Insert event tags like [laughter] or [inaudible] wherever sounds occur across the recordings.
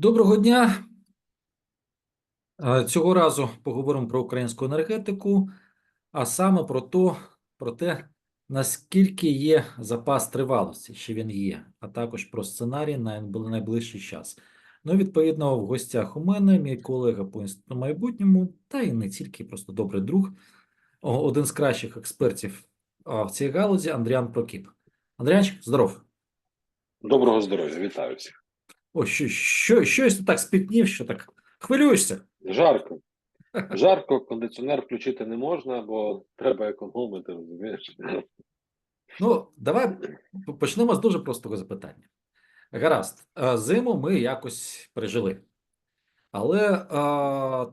Доброго дня. Е, Цього разу поговоримо про українську енергетику, а саме про то, про те, наскільки є запас тривалості, чи він є, а також про сценарій на найближчий час. Ну, відповідно, в гостях у мене мій колега по інституту майбутньому, та і не тільки, просто добрий друг, один з кращих експертів в цій галузі Андріан Прокіп. Андріанчик, здоров. Доброго здоров'я, вітаю всіх. О, що, що, щось ти так спітнів, що так хвилюєшся. Жарко. [laughs] Жарко, кондиціонер включити не можна, бо треба економити, розумієш? Ну, давай почнемо з дуже простого запитання. Гаразд, зиму ми якось пережили, але а,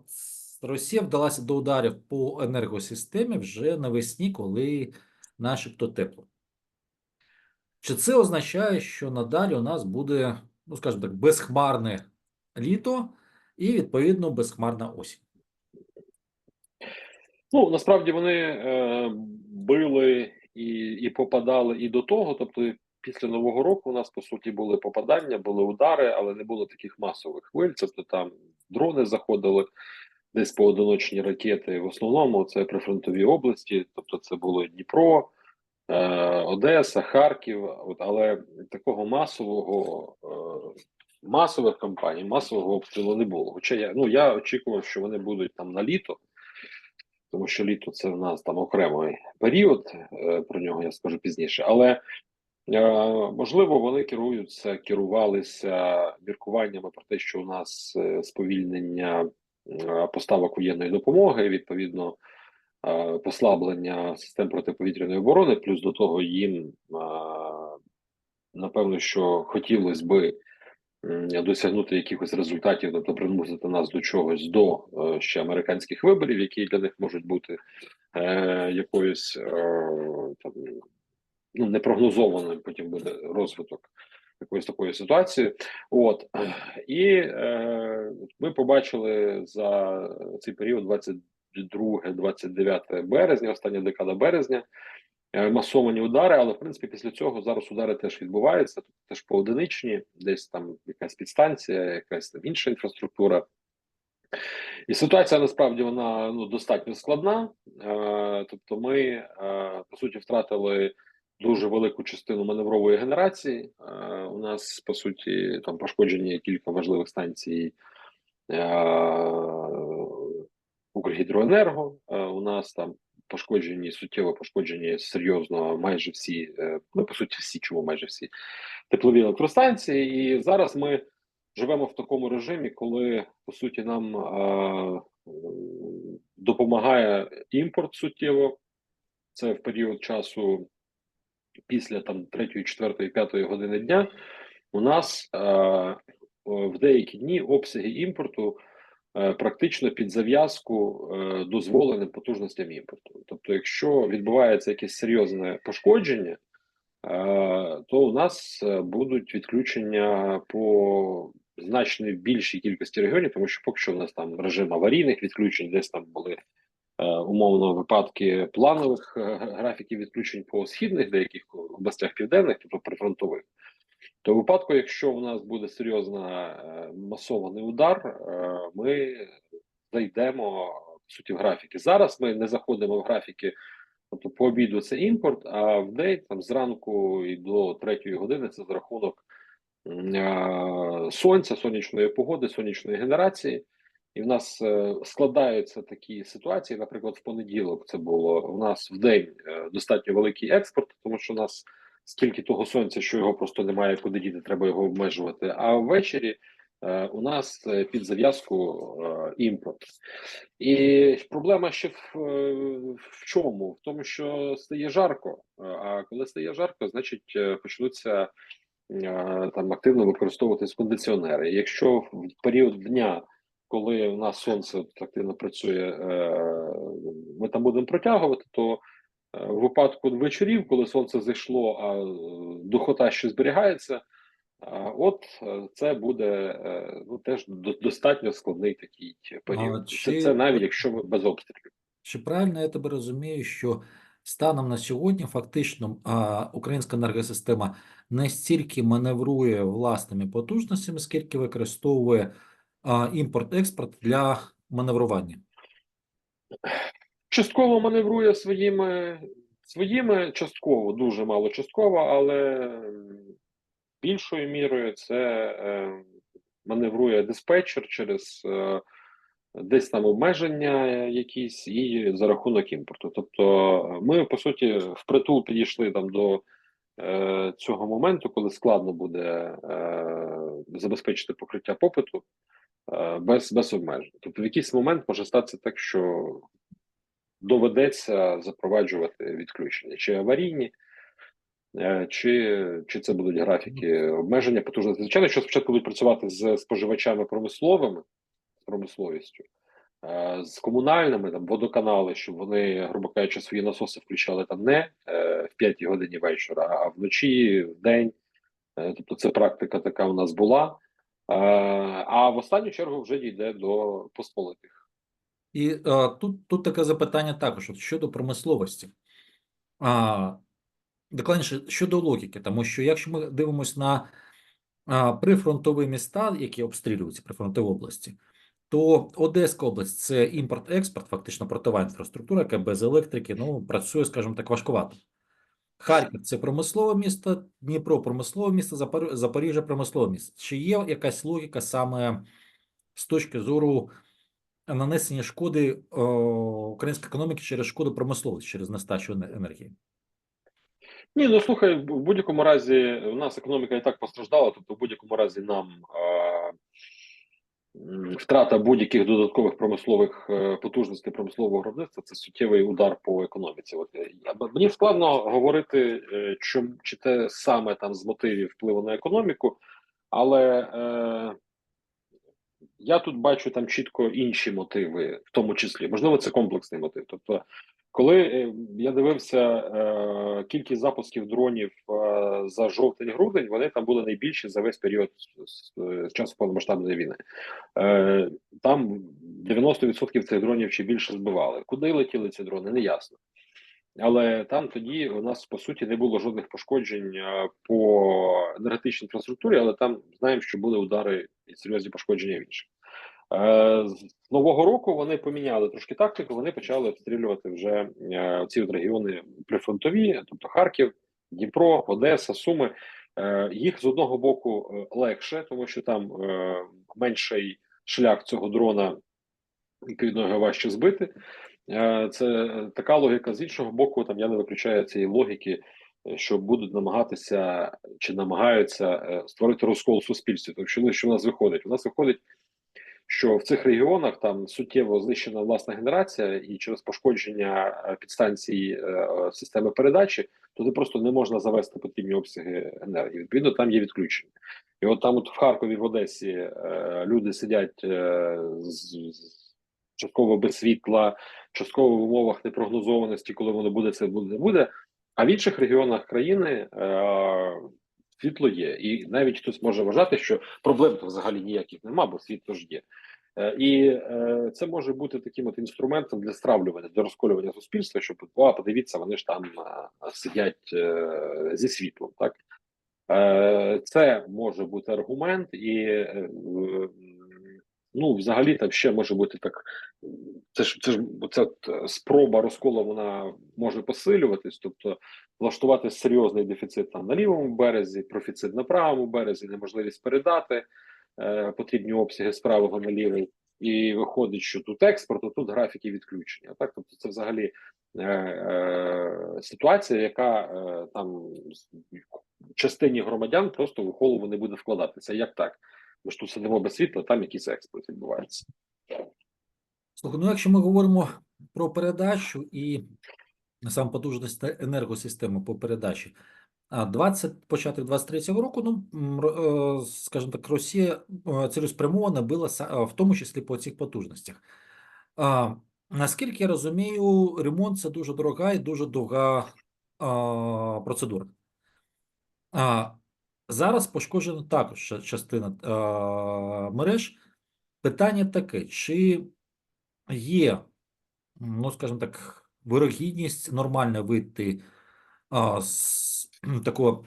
Росія вдалася до ударів по енергосистемі вже навесні, коли начебто тепло. Чи це означає, що надалі у нас буде, ну скажімо так, безхмарне літо і відповідно безхмарна осінь? Ну, насправді вони е, били і, і попадали і до того. Тобто, після Нового року у нас по суті були попадання, були удари, але не було таких масових хвиль. Тобто там дрони заходили, десь поодиночні ракети. В основному це прифронтові області, тобто це було Дніпро, Одеса, Харків. От, але такого масового. Е, Масових кампаній, масового обстрілу не було. Хоча я ну я очікував, що вони будуть там на літо, тому що літо це в нас там окремий період, е, про нього я скажу пізніше. Але е, можливо вони керуються, керувалися міркуваннями про те, що у нас е, сповільнення е, поставок воєнної допомоги, відповідно е, послаблення систем протиповітряної оборони, плюс до того їм е, напевно, що хотілося би досягнути якихось результатів, тобто примусити нас до чогось до е, ще американських виборів, які для них можуть бути е, якоюсь е, там ну непрогнозованим. Потім буде розвиток якоїсь такої ситуації. От і е, ми побачили за цей період 22-29 березня, остання декада березня. е, Масовані удари, але в принципі після цього зараз удари теж відбуваються, тут теж поодиничні, десь там якась підстанція, якась там інша інфраструктура. І ситуація насправді вона ну достатньо складна. Е, тобто, ми е, по суті втратили дуже велику частину маневрової генерації. Е, у нас по суті там пошкоджені кілька важливих станцій е, Укргідроенерго. Е, у нас там пошкоджені суттєво пошкоджені серйозно майже всі, е, ну по суті, всі чому майже всі теплові електростанції. І зараз ми живемо в такому режимі, коли по суті нам е, допомагає імпорт суттєво. Це в період часу після там 3, 4, 5 години дня. У нас е, в деякі дні обсяги імпорту практично під зав'язку е, дозволеним потужностям імпорту. Тобто, якщо відбувається якесь серйозне пошкодження, е, то у нас е, будуть відключення по значно більшій кількості регіонів, тому що поки що у нас там режим аварійних відключень, десь там були е, умовно випадки планових е, графіків відключень по східних деяких областях південних, тобто прифронтових. То в випадку, якщо у нас буде серйозна е, масований удар, е, ми зайдемо по суті в графіки. Зараз ми не заходимо в графіки. Тобто по обіду це імпорт, а в день там зранку і до третьої години це за рахунок е, сонця, сонячної погоди, сонячної генерації. І в нас складаються такі ситуації. Наприклад, в понеділок це було у нас в день достатньо великий експорт, тому що у нас стільки того сонця, що його просто немає куди діти, треба його обмежувати. А ввечері е, у нас е, під зав'язку е, імпорт. І проблема ще в, е, в чому? В тому, що стає жарко. Е, А коли стає жарко, значить почнуться е, там активно використовуватись кондиціонери. Якщо в період дня, коли у нас сонце активно працює, ми там будемо протягувати, то в випадку вечорів, коли сонце зайшло, а е, духота ще зберігається. От е, це буде е, ну теж достатньо складний такий період. Це, чи- це навіть якщо ми без обстрілів. Чи правильно я тебе розумію, що станом на сьогодні фактично українська енергосистема не стільки маневрує власними потужностями, скільки використовує імпорт-експорт для маневрування. Частково маневрує своїми, своїми частково, дуже мало частково, але більшою мірою це е, маневрує диспетчер через е, десь там обмеження якісь і за рахунок імпорту. Тобто ми, по суті, впритул підійшли там до е, цього моменту, коли складно буде е, забезпечити покриття попиту е, без, без обмежень. Тобто, в якийсь момент може статися так, що доведеться запроваджувати відключення чи аварійні, е, чи, чи це будуть графіки обмеження потужності. Звичайно, що спочатку будуть працювати з споживачами промисловими, з промисловістю, е, з комунальними там водоканали, щоб вони, грубо кажучи, свої насоси включали там не е, в 5 годині вечора, а вночі, в день. Тобто, це практика така у нас була. А в останню чергу вже дійде до посполитих. І е, тут, тут таке запитання також щодо промисловості. А, докладніше, щодо логіки, тому що якщо ми дивимося на а, прифронтові міста, які обстрілюються прифронтові області, то Одеська область це імпорт-експорт, фактично портова інфраструктура, яка без електрики ну, працює, скажімо так, важкувато. Харків це промислове місто, Дніпро промислове місто, Запор... Запоріжжя промислове місто. Чи є якась логіка саме з точки зору нанесення шкоди о, української економіки через шкоду промисловості, через нестачу енергії? Ні, ну слухай, в будь-якому разі у нас економіка і так постраждала, тобто в будь-якому разі нам е, втрата будь-яких додаткових промислових е, потужностей промислового виробництва це суттєвий удар по економіці. От е, мені складно говорити, е, чом чи те саме там з мотивів впливу на економіку, але е, я тут бачу там чітко інші мотиви, в тому числі, можливо, це комплексний мотив. Тобто, коли е, я дивився е, кількість запусків дронів е, за жовтень-грудень, вони там були найбільші за весь період з, часу повномасштабної війни. Там 90% цих дронів чи більше збивали. Куди летіли ці дрони, не ясно. Але там тоді у нас по суті не було жодних пошкоджень по енергетичній інфраструктурі, але там знаємо, що були удари і серйозні пошкодження в інших. Е, З нового року вони поміняли трошки тактику. Вони почали обстрілювати вже е, ці от регіони прифронтові, тобто Харків, Дніпро, Одеса, Суми. Е, Їх з одного боку легше, тому що там менший шлях цього дрона, відповідно його важче збити. Це така логіка. З іншого боку, там я не виключаю цієї логіки, що будуть намагатися чи намагаються е, створити розкол в суспільстві. Тому що, ну, що в нас виходить? У нас виходить, що в цих регіонах там суттєво знищена власна генерація, і через пошкодження е, підстанцій е, системи передачі, туди просто не можна завести потрібні обсяги енергії. Відповідно, там є відключення. І от там, от в Харкові, в Одесі, люди сидять з- частково без світла, частково в умовах непрогнозованості, коли воно буде, це буде не буде. А в інших регіонах країни е, світло є, і навіть хтось може вважати, що проблем то взагалі ніяких нема, бо світло ж є. Е, І е, це може бути таким от інструментом для стравлювання, для розколювання суспільства, щоб о, подивіться, вони ж там сидять зі світлом. Так це може бути аргумент, і ну, взагалі, там ще може бути так. Це ж це ж ця е, спроба розколу вона може посилюватись, тобто влаштувати серйозний дефіцит там на лівому березі, профіцит на правому березі, неможливість передати е, потрібні обсяги з правого на лівий. І виходить, що тут експорт, а тут графіки відключення. Так, тобто, це взагалі е, е, ситуація, яка е, там частині громадян просто в голову не буде вкладатися. Як так? Ми ж тут сидимо без світла, там якийсь експорт відбувається. Слухай, ну якщо ми говоримо про передачу і сам потужність енергосистеми по передачі, а 20, початок 23-го року, ну, е, скажімо так, Росія е, цілеспрямовано била е, в тому числі по цих потужностях. Наскільки я розумію, ремонт це дуже дорога і дуже довга процедура. Зараз пошкоджена також частина а, мереж. Питання таке: чи є, ну скажімо так, вирогідність нормально вийти а, з такого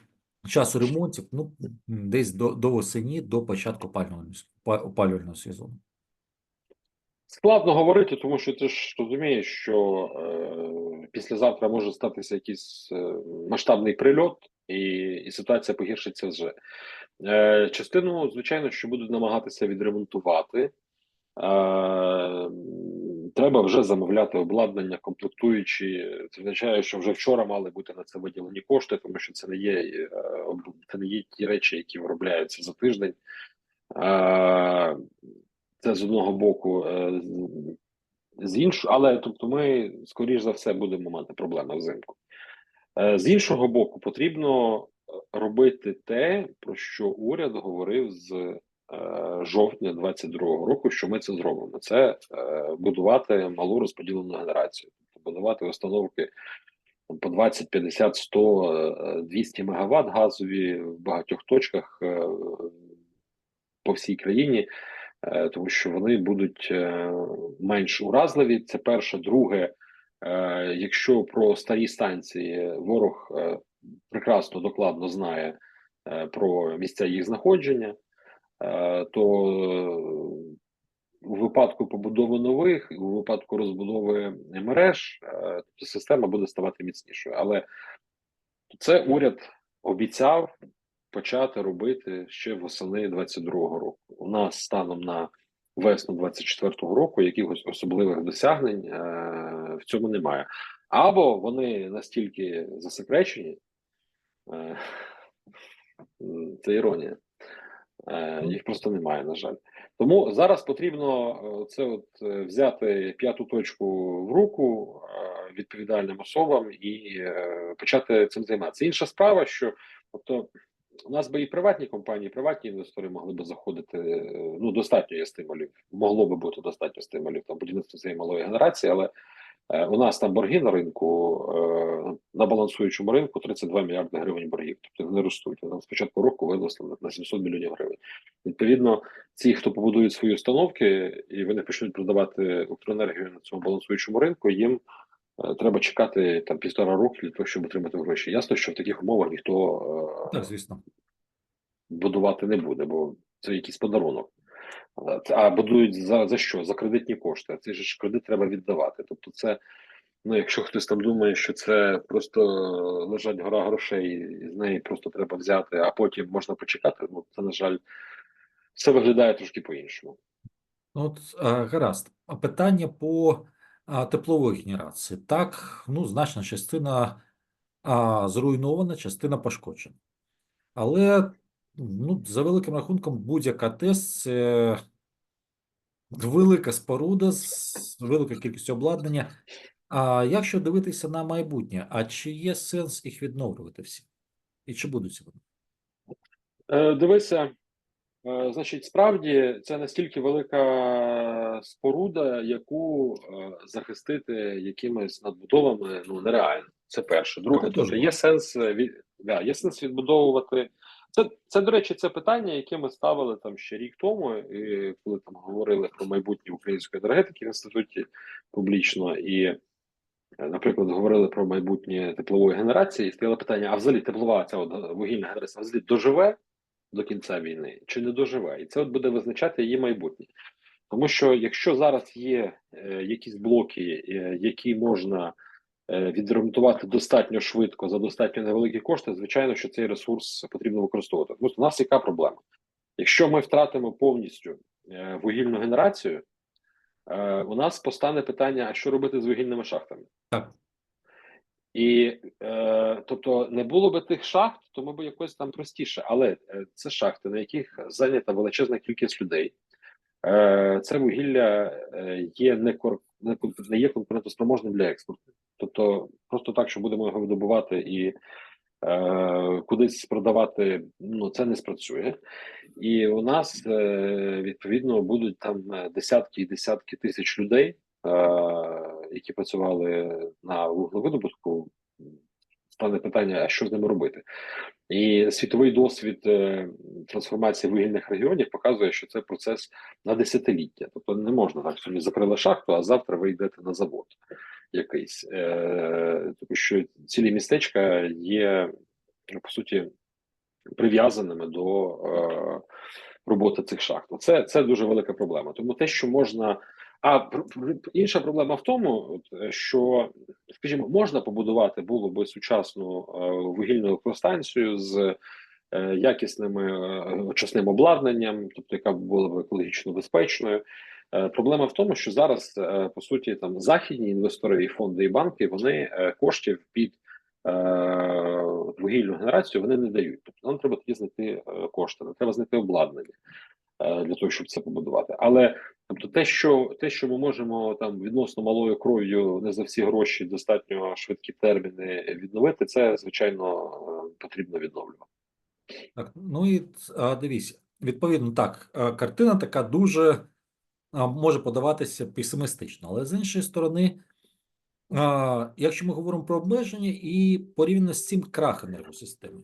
часу ремонтів, ну, десь до, до осені, до початку опалювального, опалювального сезону. Складно говорити, тому що ти ж розумієш, що е, післязавтра може статися якийсь е, масштабний прильот, і, і ситуація погіршиться вже. Е, частину, звичайно, що будуть намагатися відремонтувати. Е, треба вже замовляти обладнання, комплектуючі. Це означає, що вже вчора мали бути на це виділені кошти, тому що це не є, е, це не є ті речі, які виробляються за тиждень. Е, це з одного боку, е, з іншого, але тобто, ми скоріш за все будемо мати проблеми взимку. Е, З іншого боку, потрібно е, робити те, про що уряд говорив з е, жовтня 22-го року, що ми це зробимо. Це будувати малу розподілену генерацію, тобто будувати установки по 20, 50, 100, е, 200 мегаватт газові в багатьох точках по всій країні. Тому що вони будуть менш уразливі. Це перше, друге, якщо про старі станції ворог е, прекрасно докладно знає е, про місця їх знаходження, е, то е, у випадку побудови нових, у випадку розбудови мереж, е, тобто система буде ставати міцнішою. Але це уряд обіцяв почати робити ще восени 22-го року. У нас станом на весну 24-го року якихось особливих досягнень е, в цьому немає. Або вони настільки засекречені, е, це іронія. Е, їх просто немає, на жаль. Тому зараз потрібно е, це от е, взяти п'яту точку в руку е, відповідальним особам і е, почати цим займатися. Інша справа, що тобто у нас би і приватні компанії, і приватні інвестори могли би заходити. е, Ну достатньо є стимулів, могло би бути достатньо стимулів там будівництво цієї малої генерації, але е, у нас там борги на ринку е, на балансуючому ринку 32 мільярди гривень боргів. Тобто вони ростуть. Нам з початку року виросли на- на 700 мільйонів гривень. Відповідно, ті, хто побудують свої установки, і вони почнуть продавати електроенергію на цьому балансуючому ринку, їм треба чекати там півтора року для того, щоб отримати гроші. Ясно, що в таких умовах ніхто е, Так, звісно. будувати не буде, бо це якийсь подарунок. А будують за, за що? За кредитні кошти. А цей же ж кредит треба віддавати. Тобто, це, ну, якщо хтось там думає, що це просто лежать гора грошей, і з неї просто треба взяти, а потім можна почекати, ну це, на жаль, все виглядає трошки по-іншому. Ну, От, е, гаразд. А Питання по а, тепловій генерації. Так, ну, значна частина а, зруйнована, частина пошкоджена. Але, ну, за великим рахунком, будь-яка ТЕС – це велика споруда з великою кількістю обладнання. А якщо дивитися на майбутнє, а чи є сенс їх відновлювати всі? І чи будуть вони? Е, дивися, значить, справді це настільки велика споруда, яку е, захистити якимись надбудовами ну нереально. Це перше. Друге, Так, тобто дуже. є сенс е, від да, є сенс відбудовувати. Це, це, до речі, це питання, яке ми ставили там ще рік тому, і коли там говорили про майбутнє української енергетики в інституті публічно, і, е, наприклад, говорили про майбутнє теплової генерації, і стояло питання: а взагалі теплова ця е, вугільна генерація взагалі доживе до кінця війни чи не доживе? І це от буде визначати її майбутнє. Тому що якщо зараз є е, якісь блоки, е, які можна е, відремонтувати достатньо швидко за достатньо невеликі кошти, звичайно, що цей ресурс потрібно використовувати. Тому у нас яка проблема? Якщо ми втратимо повністю е, вугільну генерацію, е, у нас постане питання: а що робити з вугільними шахтами? Так. І е, тобто не було би тих шахт, то ми б якось там простіше. Але е, це шахти, на яких зайнята величезна кількість людей. Е, це вугілля е, є не, кор, не є конкурентоспроможним для експорту. Тобто, просто так, що будемо його видобувати і е, кудись продавати, ну це не спрацює. І у нас е, відповідно будуть там е, десятки і десятки тисяч людей, е, які працювали на вуглевидобутку. Стане питання, а що з ними робити? І світовий досвід е, трансформації вугільних регіонів показує, що це процес на десятиліття. Тобто не можна так собі закрили шахту, а завтра ви йдете на завод. якийсь, е, тому що цілі містечка є по суті прив'язаними до е, роботи цих шахт. Це, це дуже велика проблема. Тому те, що можна. А інша проблема в тому, е, що, скажімо, можна побудувати було би сучасну е, вугільну електростанцію з е, якісними е, очисним обладнанням, тобто яка була б екологічно безпечною. Проблема в тому, що зараз по суті там західні інвестори і фонди і банки вони коштів під вугільну генерацію вони не дають. Тобто нам треба тоді знайти кошти, нам треба знайти обладнання для того, щоб це побудувати. Але тобто, те, що те, що ми можемо там відносно малою кров'ю, не за всі гроші, достатньо швидкі терміни відновити, це звичайно е, потрібно відновлювати. Так, ну і дивись, відповідно, так, картина така дуже може подаватися песимістично, але з іншої сторони, якщо ми говоримо про обмеження і порівняно з цим крах енергосистеми.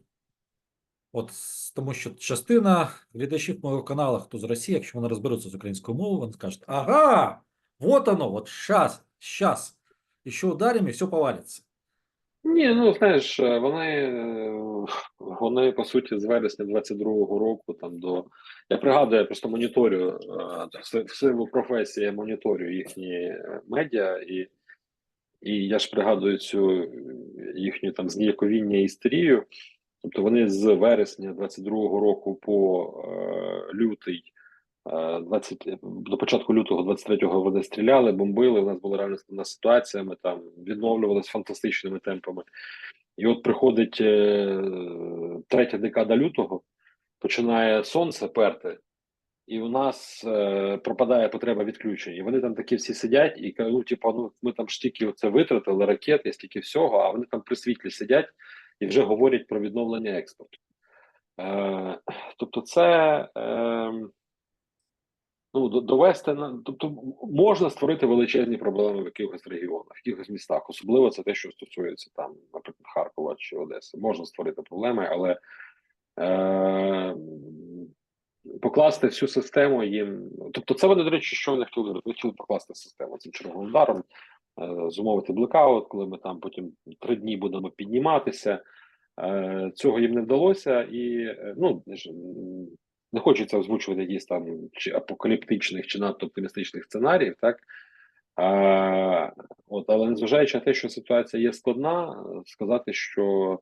От тому що частина глядачів мого каналу, хто з Росії, якщо вони розберуться з українською мовою, вони скажуть: ага, вот оно, вот сейчас, сейчас, еще ударим, и все повалится. Ні, ну знаєш, е, вони, е, вони по суті з вересня 22-го року там до я пригадую, я просто моніторю е, в силу професії, я моніторю їхні медіа, і, і я ж пригадую цю їхню там зніяковіння істерію. Тобто вони з вересня 22-го року по е, лютий, е, 20, до початку лютого 23-го вони стріляли, бомбили. У нас була реально складна ситуація. Ми там відновлювалися фантастичними темпами. І от приходить е, третя декада лютого, починає сонце перти, і у нас е, пропадає потреба відключення. І вони там такі всі сидять і кажуть, ну, типу, ну ми там ж тільки це витратили ракети, стільки всього, а вони там при світлі сидять і вже говорять про відновлення експорту. Е, тобто, це е, ну, довести на тобто можна створити величезні проблеми в якихось регіонах, в якихось містах. Особливо це те, що стосується там, наприклад, Харкова чи Одеси. Можна створити проблеми, але е, покласти всю систему їм. Тобто, це вони, до речі, що вони хотіли? Вони хотіли покласти систему цим черговим ударом, зумовити блекаут, коли ми там потім три дні будемо підніматися. Е, Цього їм не вдалося, і е, ну не хочеться озвучувати якісь там чи апокаліптичних, чи надто оптимістичних сценаріїв, так а, от, але незважаючи на те, що ситуація є складна, е, сказати, що,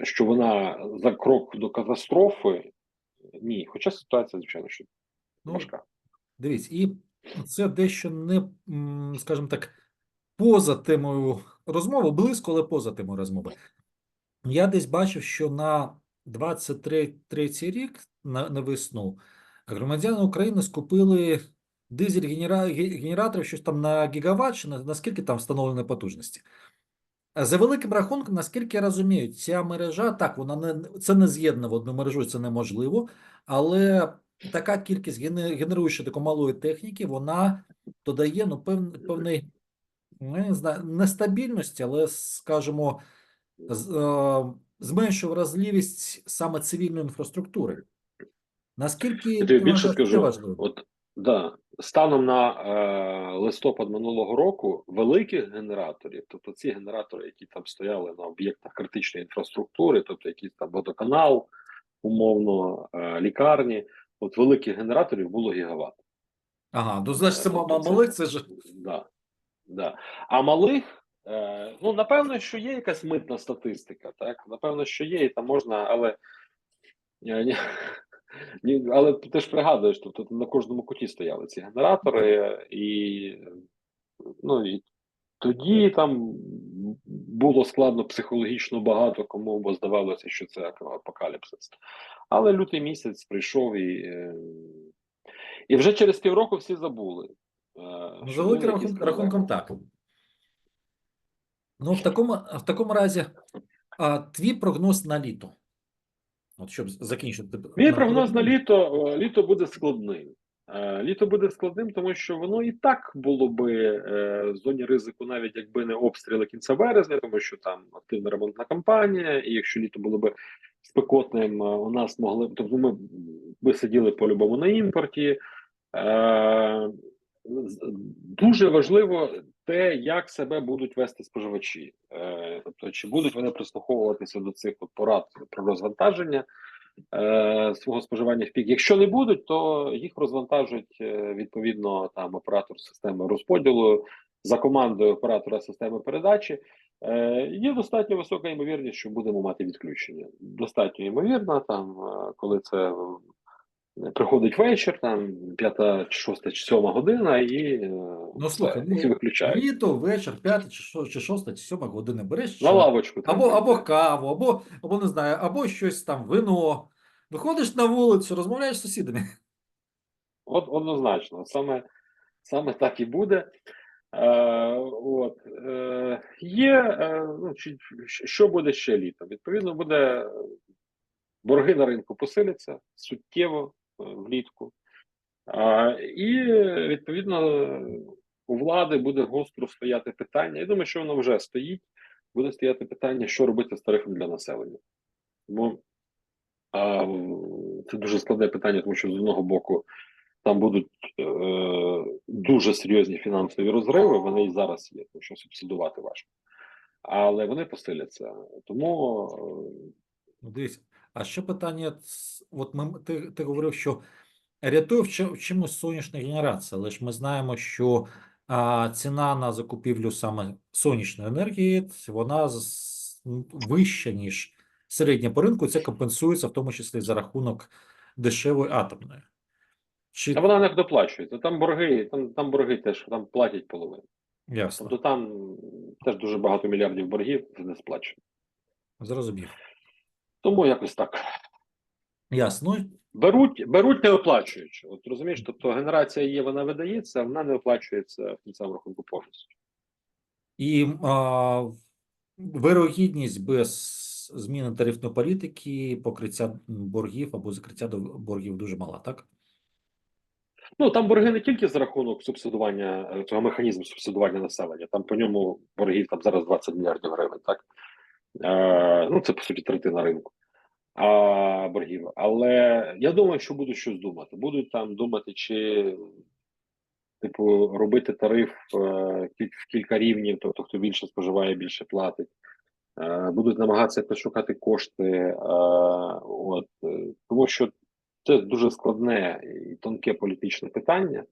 е, що вона за крок до катастрофи, ні. Хоча ситуація, звичайно, що Ну, важка. Дивись, і це дещо не, скажімо так, поза темою розмови, близько, але поза темою розмови. Я десь бачив, що на 23 рік, на, на весну, громадяни України скупили дизель генера, генераторів щось там на гігаватт, чи на, наскільки там встановлені потужності. За великим рахунком, наскільки я розумію, ця мережа, так, вона не це не з'єднана в одну мережу, це неможливо, але така кількість гене- генеруючи таку малої техніки, вона додає ну, певний, певний ну, не знаю, нестабільності, але, скажімо, е, зменшує вразливість саме цивільної інфраструктури. Наскільки Я тобі більше скажу, важливо? от да, станом на е, листопад минулого року великих генераторів, тобто ці генератори, які там стояли на об'єктах критичної інфраструктури, тобто якийсь там водоканал, умовно, е, лікарні, от великих генераторів було гігават. Ага, ну значить, це Тобто мама малих, це ж Да, да. А малих, е, ну напевно, що є якась митна статистика, так? Напевно, що є, і там можна, але. е, ні- ні, але ти ж пригадуєш, тобто на кожному куті стояли ці генератори, і ну і тоді там було складно психологічно багато кому, бо здавалося, що це апокаліпсис. Але лютий місяць прийшов і. е, І вже через півроку всі забули. е, Ну, якісь рахунком, так. Ну, в такому, в такому разі, а, твій прогноз на літо. От щоб закінчити. Мій прогноз на літо е, літо буде складним. Е, Літо буде складним, тому що воно і так було би е, в зоні ризику, навіть якби не обстріли кінця березня, тому що там активна ремонтна кампанія, і якщо літо було би спекотним, е, у нас могли б тобто ми би сиділи по-любому на імпорті. Дуже важливо те, як себе будуть вести споживачі. Тобто, чи будуть вони прислуховуватися до цих порад про розвантаження е, свого споживання в пік. Якщо не будуть, то їх розвантажують е, відповідно там оператор системи розподілу за командою оператора системи передачі. Е, Є достатньо висока ймовірність, що будемо мати відключення. Достатньо ймовірно, там е, коли це приходить вечір, там п'ята, шоста, чи сьома година, і е, Ну, слухай, ну, виключають. Літо, вечір, п'ята чи шоста, чи сьома година береш На лавочку. там, або, або каву, або, або не знаю, або щось там, вино. Виходиш на вулицю, розмовляєш з сусідами. От однозначно, саме, саме так і буде. Е, от, е, є, е, ну, що буде ще літом? Відповідно, буде борги на ринку посиляться суттєво влітку. І відповідно у влади буде гостро стояти питання. Я думаю, що воно вже стоїть. Буде стояти питання, що робити з тарифом для населення. Бо а, це дуже складне питання, тому що з одного боку там будуть е, дуже серйозні фінансові розриви. Вони і зараз є, тому що субсидувати важко. Але вони посиляться. Тому е, Ну, дивись, а ще питання, от ми, ти, ти говорив, що рятує в чим- чимось сонячна генерація, але ж ми знаємо, що а, ціна на закупівлю саме сонячної енергії, вона вища, ніж середня по ринку, це компенсується в тому числі за рахунок дешевої атомної. Чи а вона не доплачується. Там борги, там, там борги теж там платять половину. ясно, Тобто там теж дуже багато мільярдів боргів не сплачено. зрозумів. Тому якось так. Ясно. Ну, Беруть, беруть не оплачуючи. От розумієш, тобто генерація є, вона видається, а вона не оплачується в кінцевому рахунку повністю. І а, вирогідність без зміни тарифної політики, покриття боргів або закриття до- боргів дуже мала, так? Ну там борги не тільки за рахунок субсидування е, цього механізму субсидування населення. Там по ньому боргів там зараз 20 мільярдів гривень, так ну це по суті третина ринку а, боргів. Але я думаю, що будуть щось думати. Будуть там думати, чи типу робити тариф е, в кілька рівнів, тобто хто більше споживає, більше платить. Е, будуть намагатися якось шукати кошти, е, от е, тому що це дуже складне і тонке політичне питання.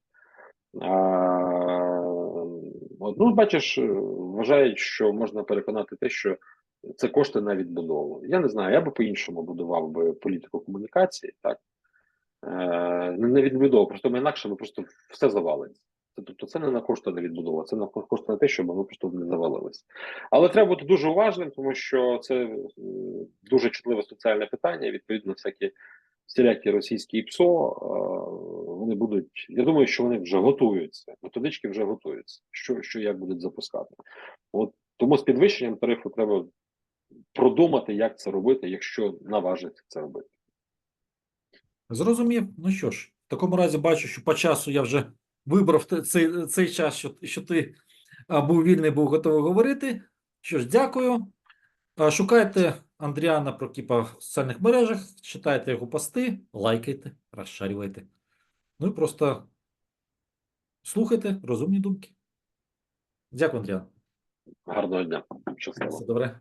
От, ну, бачиш, е, вважають, що можна переконати те, що це кошти на відбудову. Я не знаю, я би по-іншому будував би політику комунікації, так. Е, не відбудову, просто ми інакше ми просто все завалиться. Це, тобто це не на кошти на відбудову, це на кошти на те, щоб ми просто не завалилися. Але треба бути дуже уважним, тому що це дуже чутливе соціальне питання. Відповідно, всякі всілякі російські ПСО, е, вони будуть. Я думаю, що вони вже готуються. Методички вже готуються. Що, що як будуть запускати? От тому з підвищенням тарифу треба продумати, як це робити, якщо наважиться це робити. Зрозумів. Ну що ж, в такому разі бачу, що по часу я вже вибрав цей, цей час, що, що ти був вільний, був готовий говорити. Що ж, дякую. Шукайте Андріана Прокіпа в соціальних мережах, читайте його пости, лайкайте, розшарювайте. Ну і просто слухайте розумні думки. Дякую, Андріан. Гарного дня. Щасливо. Все добре.